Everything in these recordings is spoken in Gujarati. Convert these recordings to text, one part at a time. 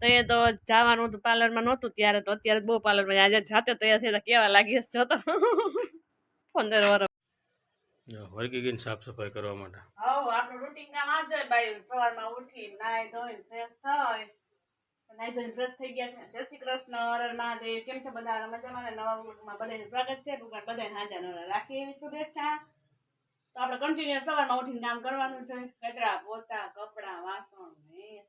તો એ તો જવાનું હતું પાર્લરમાં નહોતું ત્યારે તો અત્યારે બહુ પાર્લરમાં આજે જાતે તૈયાર થયા કેવા લાગી છો તો. પંદર વર્ષ વર્ગી ગઈને સાફ સફાઈ કરવા માટે. હવ આપણું રૂટીન કામ આ જ હોય ભાઈ સવારમાં ઉઠી નાઈ ધોઈ ફ્રેશ નાઈ થઈ ગયા છે. જય શ્રી કૃષ્ણ હર મહાદેવ. કેમ છે બધા? મજામાં નવા વ્લોગમાં બધાને સ્વાગત છે. ભગવાન બધાને હાજર નવરા રાખી એવી શુભેચ્છા. તો આપણે કન્ટિન્યુ સવારમાં ઉઠીને કામ કરવાનું છે. કચરા પોતા કપડાં વાસણ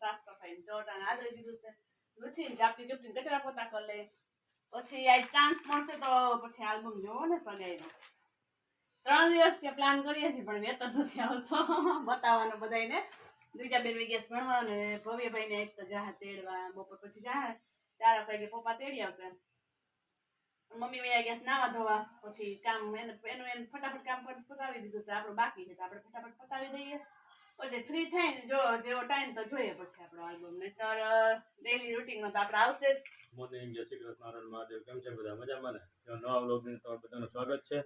સાફ સફાઈ ને આદરી દીધું છે. લૂછીને જાપતી ચૂપટીને કચરા પોતા કરી લે પછી આ ચાન્સ મળશે તો પછી આલ્બમ જોવો ને સગાઈનો. ત્રણ દિવસ કે પ્લાન કરીએ છીએ, પણ વેતન નથી આવતો. બતાવવાનો બધાને બીજા બેન વાગ્યા ભણવા ને ભવ્યભાઈને એક તો જાહે તેડવા, બપોર પછી જાહે. ચાર વાગે પપ્પા તેડી આવશે. મમ્મી વૈયા ગયા નાવા ધોવા. પછી કામ એને એનું એને ફટાફટ કામ પણ પતાવી દીધું છે. આપણું બાકી છે તો આપણે ફટાફટ પતાવી દઈએ. પછી ફ્રી થઈને જો જેવો ટાઈમ તો જોઈએ પછી આપણો આલ્બમ નહીતર ડેલી રૂટીનમાં તો આપણે આવશે જ. મોર્નિંગ જય શ્રી કૃષ્ણ નારાયણ મહાદેવ. કેમ છે બધા મજામાં ને? જો નવા વ્લોગની તો બધાનું સ્વાગત છે.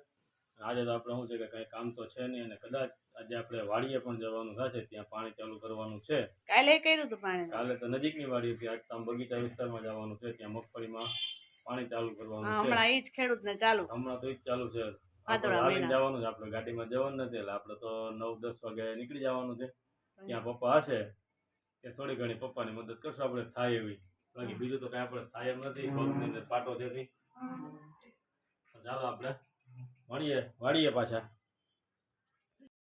આજે તો આપણે શું છે કે કઈ કામ તો છે નહીં અને કદાચ આજે આપણે વાડીએ પણ જવાનું થશે. ત્યાં પાણી ચાલુ કરવાનું છે. કાલે કર્યું હતું પાણી? કાલે તો નજીકની વાડી હતી. આજ તો બગીચા વિસ્તારમાં જવાનું છે. ત્યાં મગફળીમાં પાણી ચાલુ કરવાનું છે. હમણાં એ જ ખેડૂતને ચાલુ. હમણાં તો એ જ ચાલુ છે. જવાનું છે આપણે ગાડીમાં જવાનું નથી એટલે આપણે તો નવ દસ વાગે નીકળી જવાનું છે. ત્યાં પપ્પા હશે કે થોડી ઘણી પપ્પાની મદદ કરશું આપણે થાય એવી. બાકી બીજું તો કઈ આપણે થાય એમ નથી પગની અંદર પાટો છે તી. ચાલો આપણે મળીએ વાળીએ પાછા.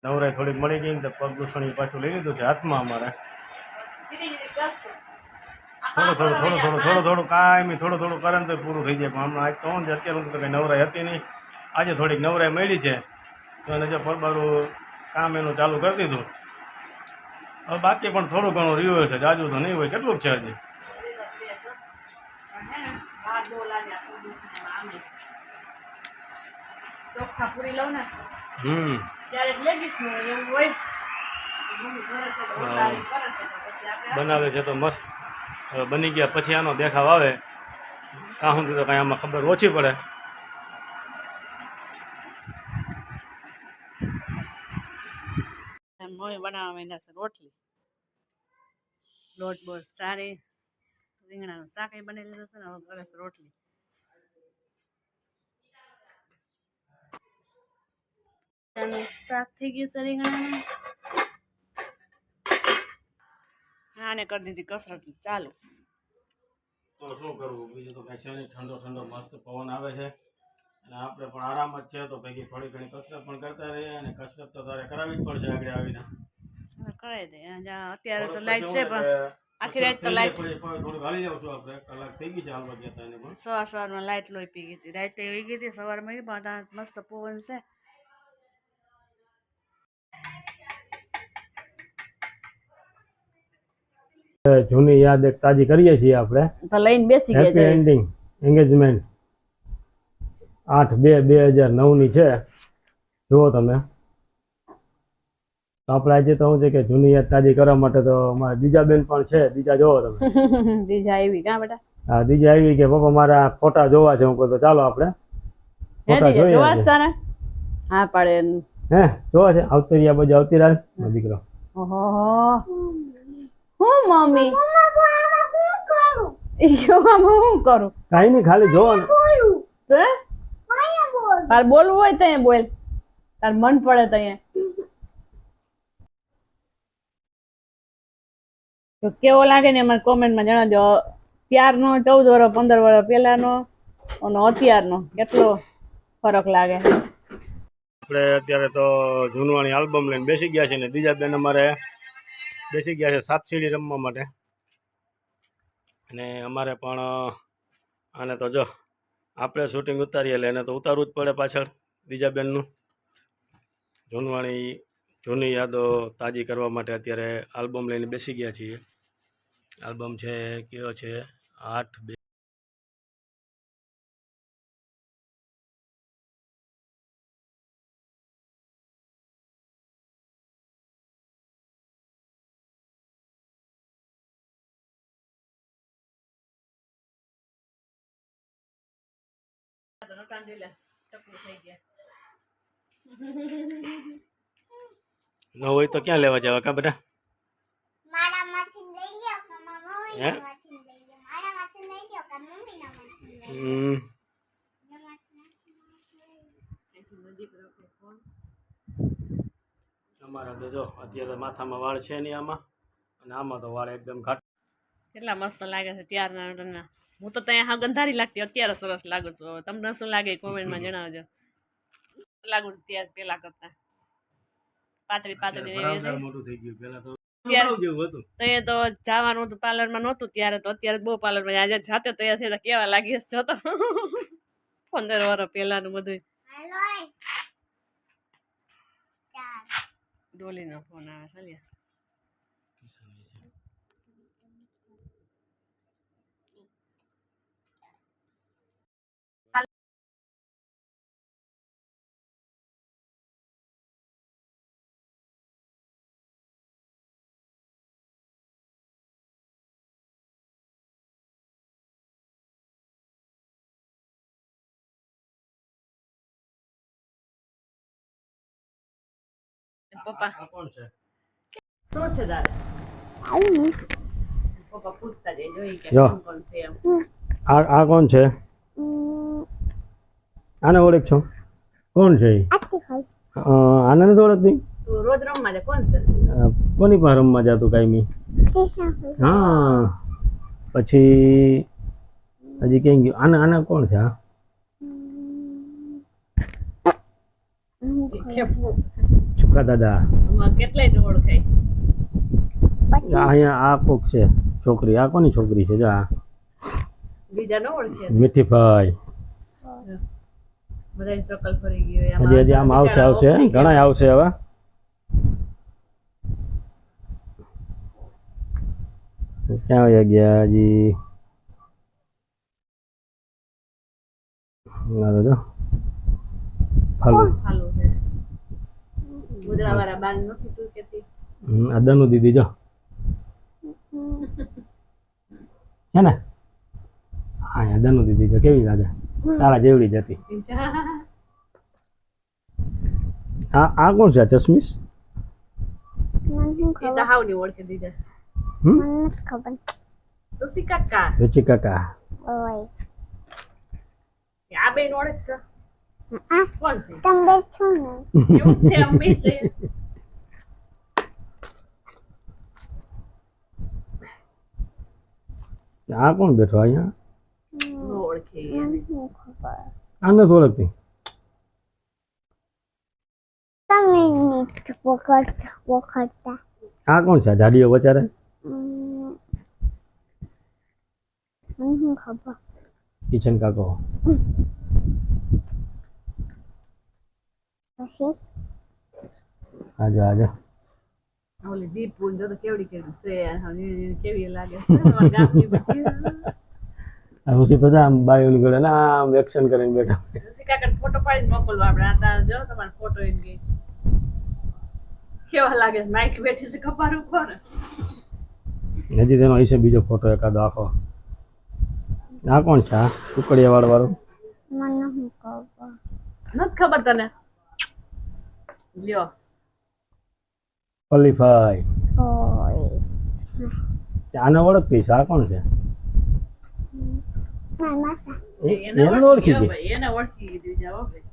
નવરાઈ થોડીક મળી ગઈ ને તો પગ દૂષણી પાછું લઈ લીધું છે હાથમાં અમારે. થોડું થોડું થોડું થોડું થોડું થોડું કાંઈ થોડું થોડું કરે ને તો પૂરું થઈ જાય. પણ હમણાં આજ તો અત્યારે તો કંઈ નવરાઈ હતી નહીં. આજે થોડીક નવરાઈ મળી છે, તો એને જો પરબારું કામ એનું ચાલુ કરી દીધું. હવે બાકી પણ થોડું ઘણું રહ્યું હશે જાજુ તો નહીં હોય, કેટલું છે હજી? હમ. છે છે બનાવે છે તો મસ્ત. બની ગયા, પછી આનો દેખાવ આવે. કાં સુધી તો કાંઈ આમાં ખબર ઓછી પડે. મમ્મી બનાવવા માંડ્યા છે, રોટલી. લોટ બોટ ચારે રીંગણાનું શાક એ બની લીધું છે ને, હવે કરે છે રોટલી. શાક થઈ ગયું છે રીંગણાનું. આને કરી દીધી કસરત. ચાલુ. તો શું કરવું? બીજું તો કઈ છે ઠંડો ઠંડો મસ્ત પવન આવે છે. અને આપણે પણ આરામ જ છે તો ભેગી થોડી ઘણી કસરત પણ કરતા રહીએ અને કસરત તો તારે કરાવવી જ પડશે આગળ આવીને. હવે કરાવી દે. આ અત્યારે તો લાઈટ છે પણ આખી રાત તો લાઈટ થોડુંક હાલી જાવ છું આપણે. કલાક થઈ ગઈ છે હાલવા ગયા હતા એને પણ. સવાર સવારમાં લાઈટ લોહી પી ગઈ હતી. લાઈટ એવી ગઈ હતી સવારમાં એ પણ આ મસ્ત પવન છે. જૂની યાદ એક તાજી કરીએ છીએ આપણે. તો લઈને બેસી હેપી એન્ડિંગ એંગેજમેન્ટ આઠ બે બે હજાર નવની છે. જુઓ તમે. તો આપણે આજે તો શું છે કે જૂની યાદ તાજી કરવા માટે તો અમારા બીજા બેન પણ છે. બીજા જોવો તમે. બીજા આવી કા બેટા. હા બીજા આવી કે પપ્પા મારા ફોટા જોવા છે. હું કહું તો ચાલો આપણે. ફોટા જોઈએ હા પાડે. હે જોવા છે. આવતી રહ્યા બાજુ આવતી મારો દીકરો. ઓહો. હું મમ્મી? ઈયો હું કરું? કાંઈ નહીં ખાલી જોવાનું. તાર બોલવું હોય તો બોલ. તાર મન પડે તો તો કેવો લાગે ને અમારે કોમેન્ટમાં જણાવજો. ત્યારનો ચૌદ વર્ષ પંદર વર્ષ પહેલાનો અને અત્યારનો કેટલો ફરક લાગે? આપણે અત્યારે તો જૂનવાણી આલ્બમ લઈને બેસી ગયા છે ને બીજા બેન અમારે બેસી ગયા છે સાપસીડી રમવા માટે. અને અમારે પણ આને તો જો આપણે શૂટિંગ ઉતારીએ એટલે એને તો ઉતારવું જ પડે પાછળ બીજા બેનનું. જૂનવાણી, જૂની યાદો તાજી કરવા માટે અત્યારે આલ્બમ લઈને બેસી ગયા છીએ. આલ્બમ છે, કયો છે? આઠ બે ન હોય તો ક્યાં લેવા જવા કા બેટા મારામાંથી લઈ લ્યો કે મારા માંથી લઈ લો મારા માંથી લઈ લો કે માંથી લઈ હમ. અમારા તો જો અત્યારે માથામાં વાળ છે નહીં આમાં. અને આમાં તો વાળ એકદમ ઘાટ કેટલા મસ્ત લાગે છે ત્યારના. હું તો ત્યાં હા ગંધારી લાગતી અત્યારે સરસ લાગુ છું. તમને શું લાગે કોમેન્ટમાં જણાવજો. લાગુ છું ત્યાર પેલા કરતા. પાતળી પાતળી છે. તો તો એ તો જવાનું હતું પાર્લરમાં નહોતું ત્યારે તો અત્યારે બહુ પાર્લરમાં આજે જાતે તૈયાર થયા હતા, કેવા લાગી જો તો. પંદર વર્ષ પહેલાનું બધું ડોલીનો ફોન આવે ચાલ્યા પપ્પા. આ કોણ છે? શું છે તારે? પપ્પા પૂછતા જઈ જોઈ કે કોણ છે આ આ કોણ છે? આને ઓળખ છો? કોણ છે આને નથી ઓળખતી? રોજ રમવા જાય કોણ છે? કોની પાસે રમવા જતું કાયમી? હા. પછી હજી ક્યાં ગયું? આને આને કોણ છે આ ખેપવું છુકા દાદા આમાં કેટલાય ને ઓળખાય. પછી? આ અહીંયા આ કોક છે છોકરી. આ કોની છોકરી છે? જો. આ બીજા ન ઓળખે મીઠી ભાઈ બધા ચોકલ ફરી ગયો. હજી હજી આમ આવશે આવશે. ઘણા આવશે હવે. ક્યાં વયા ગયા હજી? આ તો જો ફાલું ચાલુ વાળા બાન નથી તું કેતી આદાનું આ દીદી જો છે ને હા આદાનું દનુ દીદી જો કેવી લાગે તારા જેવડી જ હતી આ આ કોણ છે ઓળખી ખબર તુસી કાકા રુચિ કાકા આ બેન ઓળખતો આ કોણ છે તમે બેઠો ને એવું છે અમે છે આ કોણ બેઠો અહીંયા ન ઓળખે મને શું ખબર? આ ઓળખતી તમે વખત વખતતા આ કોણ છે જાડીઓ બચારે કિચન કાકો. આજો આજો. ઓલી દીપ પૂન જો તો કેવડી કેવડી છે કેવી લાગે છે અમારા ગામની બધી. આ પછી બધા આમ બાયોની ગળે ના આમ એક્શન કરીને બેઠા તુસી ફોટો પાડીને મોકલવો આપણે. આ જો તમારો ફોટો એમ કે કેવા લાગે માઇક બેઠી છે કપાર ઉપર. હજી તેનો હશે બીજો ફોટો એકાદો આખો. આ કોણ છે આ? કુકડિયા વાળો વાળો મને નથી ખબર તને? લ્યો. પલ્લીભાઈ ઓય. આને ઓળખતી શા કોણ છે? એને ઓળખી ગઈ.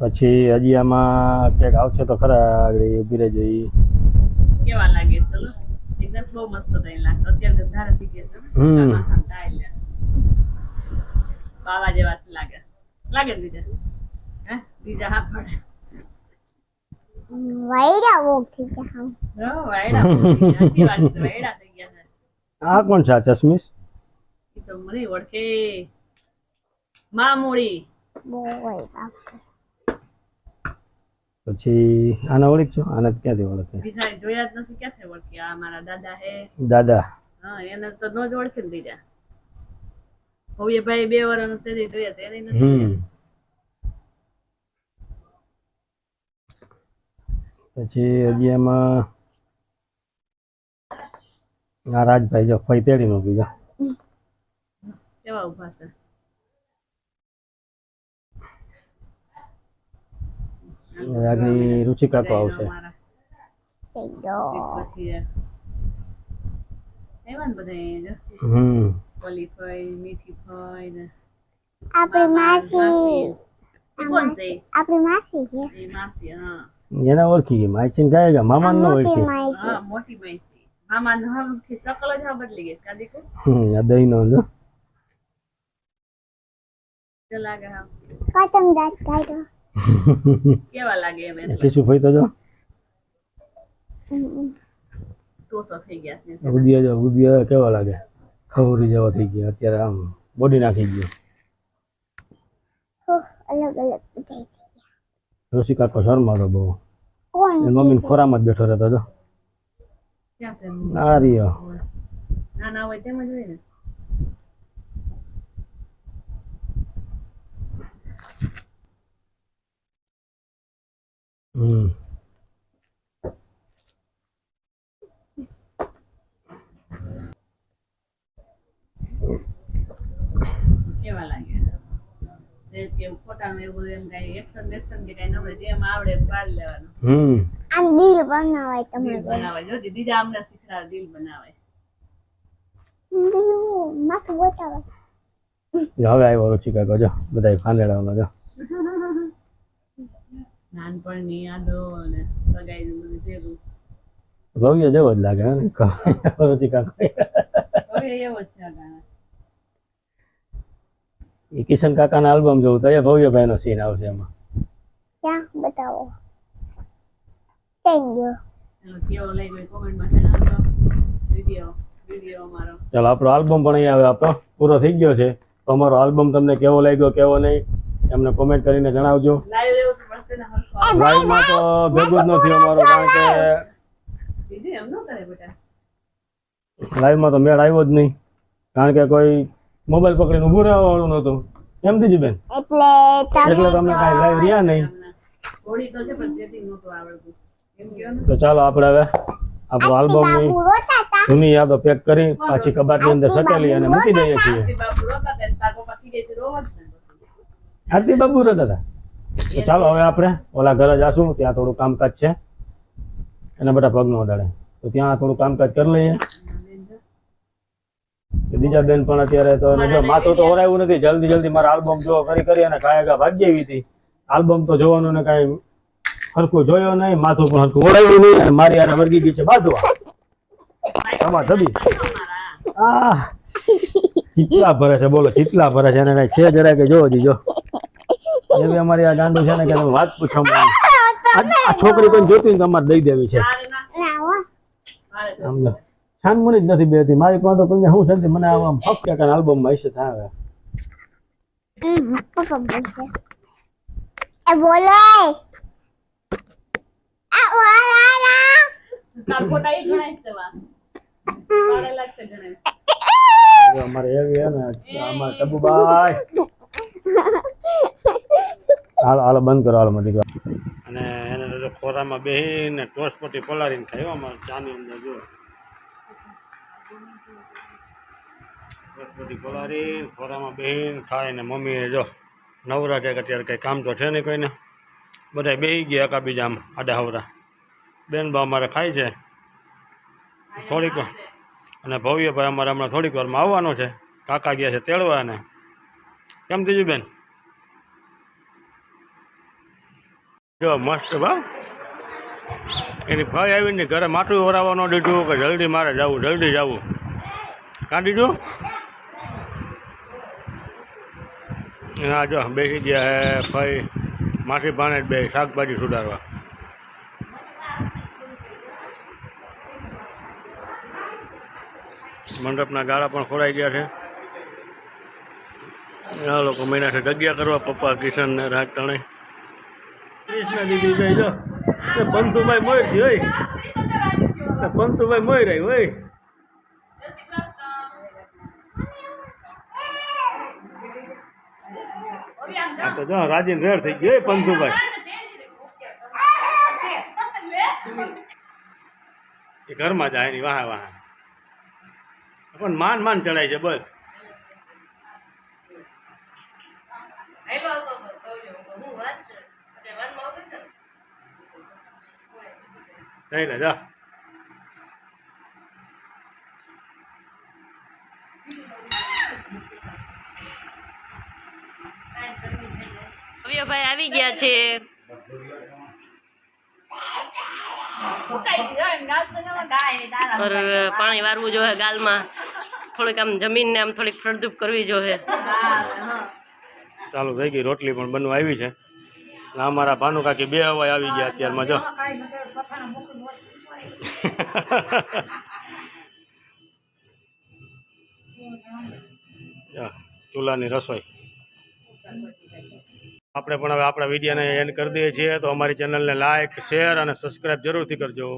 પછી હજી આમાં ક્યાંક આવશે તો ખરા આગળ ઊભી રહેજો ઈ. કેવા લાગે? ચલો. એકદમ બહુ મસ્ત થઈ લાગે અત્યારે થઈ ગયા હમ. બાવા જેવા લાગે. લાગે ને બીજા? હે પડે વૈરા ઓળખી ગયા હમ હો, વાયડા થઈ વાત છે, થઈ ગયા છે. આ કોણ છે આ ચશ્મીશ? તો મને ઓળખે. મામૂડી પછી આને ઓળખ છો આને ક્યાંથી ઓળખે? બીજા જોયા જ નથી ક્યાંથી ઓળખી? આ મારા દાદા હે. દાદા. હા એને તો નો જ ઓળખી ને બીજા હવે ભાઈ બે વર્ષ નથી જોયા એને નથી હમ જોયા. પછી હજી એમાં આ રાજભાઈ જો ફઈ તેડી નો બીજો કેવા ઊભા છે? આગળ રુચિ કાકો આવશે. અમારા. થઈ ગયો પછી એવા ને બધા હમ. ઓલી ફઈ મીઠી ફઈ ને આપણી માસી. આપણી માસી છે. માસી હા. એને ઓળખી ગઈ માયચીન કાંઈ ગયા મામા ને ઓળખી. હા મોટી માસી મામા નો હમથી શકલ જ બદલી ગઈ કાદી કો હમ આ દહીં નો જો. કે લાગે હા કતમ દાંત કેવા લાગે એમ એટલે? ટીસુ ફઈ તો જો. ટોસો થઈ ગયા છે. ઉદિયા જો ઉદિયા કેવા લાગે? ખવરી જેવા થઈ ગયા અત્યારે આમ બોડી નાખી ગયો. અલગ અલગ ઋષિ કાકો શર્મા બહુ. એની મમ્મી ખોરામાં જ બેઠો રહેતો હતો. આ રહ્યો. નાના હોય તેમ જ હોય ને હમ કેવા લાગે એ કે ને એવું એમ કઈ એક્શન બેક્શન કે કઈ નવડે જેમ આવડે એમ લેવાનું. હમ. આમ દિલ બનાવાય તમારે. બનાવે જો દીદી અમને શીખડાવે દિલ બનાવે માથું બતાવે હવે આવ્યો ઋષિ કાકો જો બધા ફાંદેડાનો જો. નાનપણની યાદો અને સગાઈ બધું ભેગું. ભવ્ય જેવો જ લાગે હવે એવો જ છે એ કિશન કાકાના આલ્બમ જોઉં તો એ ભવ્યભાઈનો સીન આવશે એમાં. ક્યાં? બતાવો. થેન્ક યુ કેવો લાગ્યો કોમેન્ટમાં જણાવજો. વીડિયો વીડિયો અમારો. ચાલો આપણો આલ્બમ પણ અહીંયા આવે આપણો પૂરો થઈ ગયો છે. તો અમારો આલ્બમ તમને કેવો લાગ્યો કેવો નહીં એમને કોમેન્ટ કરીને જણાવજો. લાઈવમાં તો ભેગું જ નથી અમારો કારણ કે દીદી એમ ન કરે બેટા. લાઈવમાં તો મેળ આવ્યો જ નહીં. કારણ કે કોઈ મોબાઈલ પકડીને ઊભું રહેવાવાળું નહોતું કેમ દીધી બેન એટલે તમે એટલે તમને કાંઈ લાઈવ રહ્યા નહીં. તો છે પણ જેથી નહોતું આવડતું. એમ કહો ને? તો ચાલો આપણે હવે આપણો આલ્બમની જૂની યાદો પેક કરી પાછી કબાટની અંદર સકેલી અને મૂકી દઈએ છીએ. આરતી બાબુ રોતા હતા તો. ચાલો હવે આપણે ઓલા ઘરે જાશું ત્યાં થોડું કામકાજ છે. એના બધા પગ નો અડાડે. તો ત્યાં થોડું કામકાજ કરી લઈએ. બીજા બેન પણ અત્યારે તો માથું તો ઓરાયું નથી. જલ્દી જલ્દી મારા આલ્બમ જો કરી કરી અને કાંઈ ગા ભાગી આવી હતી. આલ્બમ તો જોવાનું ને કાંઈ હરખું જોયો નહીં. માથું પણ હરખું ઓરાયું નહીં. અને મારી યાર વર્ગી ગઈ છે બાજવા આમાં ધબી. આ ચીતલા ભરે છે. બોલો ચીટલા ભરે છે. અને કાંઈ છે જરા કે જોવો દીજો એવી અમારી આ ગાંડું છે ને કે તમે વાત પૂછો આ છોકરી કોઈ જોતી ને તમારે દઈ દેવી છે. મારે ના ના હો સમજો છાનમુની જ નથી બેતી મારી પાસે તો કોઈ શું છે મને આવા ફક્ત કાંઈ આલ્બમમાં હશે થાય હમ, પપ્પા એ બોલો. આ વાળા તાર ફોટા ગણાય છે વા તારે લાગશે ગણાય. અમારે એવી હે ને અમારે તબુભાઈ હાલો હાલો બંધ કરો હાલો મધી અને એને ખોરામાં બેહીને ટોસ પોટી પલાળીને ખાયો અમારે ચાની અંદર જો. ટોસ પટ્ટી ખોરામાં બેહીને ખાય ને મમ્મીએ જો નવરા કે અત્યારે કંઈ કામ તો છે નહીં કોઈને. બધા બેહી ગયા એકા બીજા આડા હવરા. બેન બા અમારે ખાય છે. થોડીક વાર. અને ભવ્યભાઈ અમારે હમણાં થોડીક વારમાં આવવાનો છે. કાકા ગયા છે તેડવા ને કેમ થયું બેન? જો મસ્ત ભાવ એની ભાઈ આવીને ઘરે માટું વરાવવાનો દીધું કે જલ્દી મારે જવું જલ્દી જવું. કાં દીધું? હા જો, બેસી ગયા હે, ભાઈ માસી ભાણે બે શાકભાજી સુધારવા. મંડપના ગાળા પણ ખોરાઈ ગયા છે. આ લોકો મહિના છે જગ્યા કરવા, પપ્પા કિશન ને રાજ તણે. કૃષ્ણ દીદી ભાઈ જો પંતુભાઈ મોર ગઈ હોય પંતુભાઈ મોર રહી હોય તો જો રાજીન રેડ થઈ ગયો પંચુભાઈ. એ ઘરમાં જાય ની વાહ વાહ. પણ માન માન ચડાય છે બસ જઈ લે જા. આવી ગયા છે. પાણી વારવું જોઈએ ગાલમાં. થોડીક આમ જમીનને આમ થોડીક ફળદ્રુપ કરવી જોઈએ. ચાલુ થઈ ગઈ રોટલી પણ બનવા આવી છે. અમારા ભાનુ કાકી બે હવાય આવી ગયા અત્યારમાં જા, ચૂલાની રસોઈ. આપણે પણ હવે આપણા વિડીયોને એન્ડ કરી દઈએ છીએ. તો અમારી ચેનલને લાઇક શેર અને સબસ્ક્રાઈબ જરૂરથી કરજો.